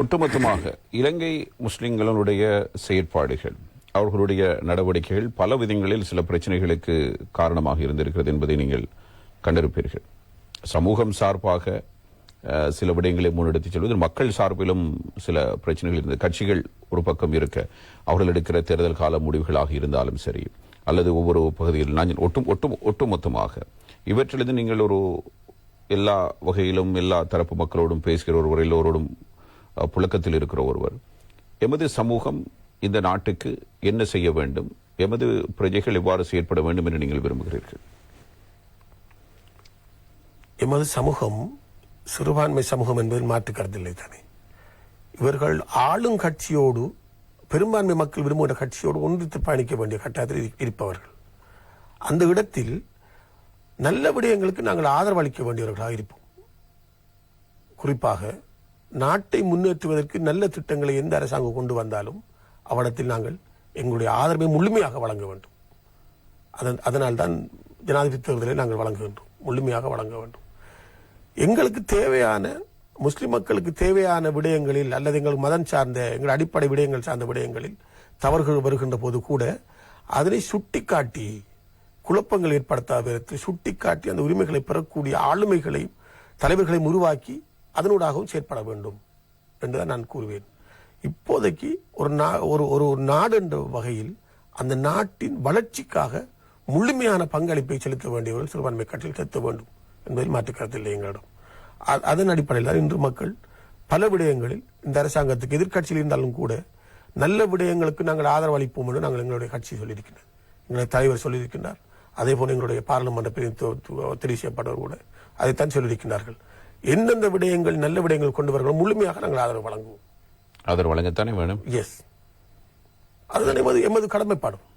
ஒட்டுமொத்தமாக இலங்கை முஸ்லிம்களுடைய செயற்பாடுகள் அவர்களுடைய நடவடிக்கைகள் பல விதங்களில் சில பிரச்சனைகளுக்கு காரணமாக இருந்திருக்கிறது என்பதை நீங்கள் கண்டிருப்பீர்கள். சமூகம் சார்பாக சில விடயங்களை முன்னெடுத்துச் செல்வது மக்கள் சார்பிலும் சில பிரச்சனைகள் இருந்தது. கட்சிகள் ஒரு பக்கம் இருக்க அவர்கள் எடுக்கிற தேர்தல் கால முடிவுகளாக இருந்தாலும் சரி அல்லது ஒவ்வொரு பகுதியில் நான் ஒட்டு ஒட்டு ஒட்டுமொத்தமாக இவற்றிலிருந்து நீங்கள் ஒரு எல்லா வகையிலும் எல்லா தரப்பு மக்களோடும் பேசுகிற ஒருவர் எல்லோரோடும் புழக்கத்தில் இருக்கிற ஒருவர். எமது சமூகம் இந்த நாட்டுக்கு என்ன செய்ய வேண்டும்? எமது பிரஜைகள் எவ்வாறு செயற்பட வேண்டும் என்று நீங்கள் விரும்புகிறீர்கள்? எமது சமூகம் சிறுபான்மை சமூகம் என்பதில் மாற்று கருத்தில்லை தானே? இவர்கள் ஆளும் கட்சியோடு பெரும்பான்மை மக்கள் விரும்புகிற கட்சியோடு ஒன்றித்து பயணிக்க வேண்டிய கட்டாயத்தில் இருப்பவர்கள். அந்த இடத்தில் நல்ல விடயங்களுக்கு நாங்கள் ஆதரவு அளிக்க வேண்டியவர்களாக இருப்போம். குறிப்பாக நாட்டை முன்னேற்றுவதற்கு நல்ல திட்டங்களை எந்த அரசாங்கம் கொண்டு வந்தாலும் அவ்விடத்தில் நாங்கள் எங்களுடைய ஆதரவை முழுமையாக வழங்க வேண்டும். அதன் அதனால் தான் ஜனாதிபதி தேர்தலை நாங்கள் வழங்குகின்றோம் முழுமையாக வழங்க வேண்டும். எங்களுக்கு தேவையான முஸ்லிம் மக்களுக்கு தேவையான விடயங்களில் அல்லது எங்கள் மதம் சார்ந்த எங்கள் அடிப்படை விடயங்கள் சார்ந்த விடயங்களில் தவறுகள் வருகின்ற போது கூட அதனை சுட்டிக்காட்டி குழப்பங்கள் ஏற்படுத்தாத விதத்தில் சுட்டிக்காட்டி அந்த உரிமைகளை பெறக்கூடிய ஆளுமைகளையும் தலைவர்களையும் உருவாக்கி அதனூடாகவும் செயற்பட வேண்டும் என்றுதான் நான் கூறுவேன். இப்போதைக்கு ஒரு நா- ஒரு ஒரு நாடு என்ற வகையில் அந்த நாட்டின் வளர்ச்சிக்காக முழுமையான பங்களிப்பை செலுத்த வேண்டியவர்கள் சிறுபான்மை கட்சியில் செலுத்த வேண்டும் என்பதில் மாற்றுக்கருத்தில்லை எங்களிடம். அதன் அடிப்படையில் தான் இன்று மக்கள் பல விடயங்களில் இந்த அரசாங்கத்துக்கு எதிர்கட்சியில் இருந்தாலும் கூட நல்ல விடயங்களுக்கு நாங்கள் ஆதரவு அளிப்போம் என்று நாங்கள் எங்களுடைய கட்சி சொல்லியிருக்கின்றோம் எங்களுடைய தலைவர் சொல்லியிருக்கின்றார். அதே போல எங்களுடைய பாராளுமன்ற பிரிவு தொ- தெரிவு செய்யப்பட்டவர் கூட அதைத்தான் சொல்லியிருக்கிறார்கள் எந்தெந்த விடயங்கள் நல்ல விடயங்கள் கொண்டு வருகிறோம் முழுமையாக நாங்கள் ஆதரவு வழங்குவோம். ஆதரவு வழங்கத்தானே வேணும்? எஸ் அதுதான் எமது எமது கடமைப்பாடும்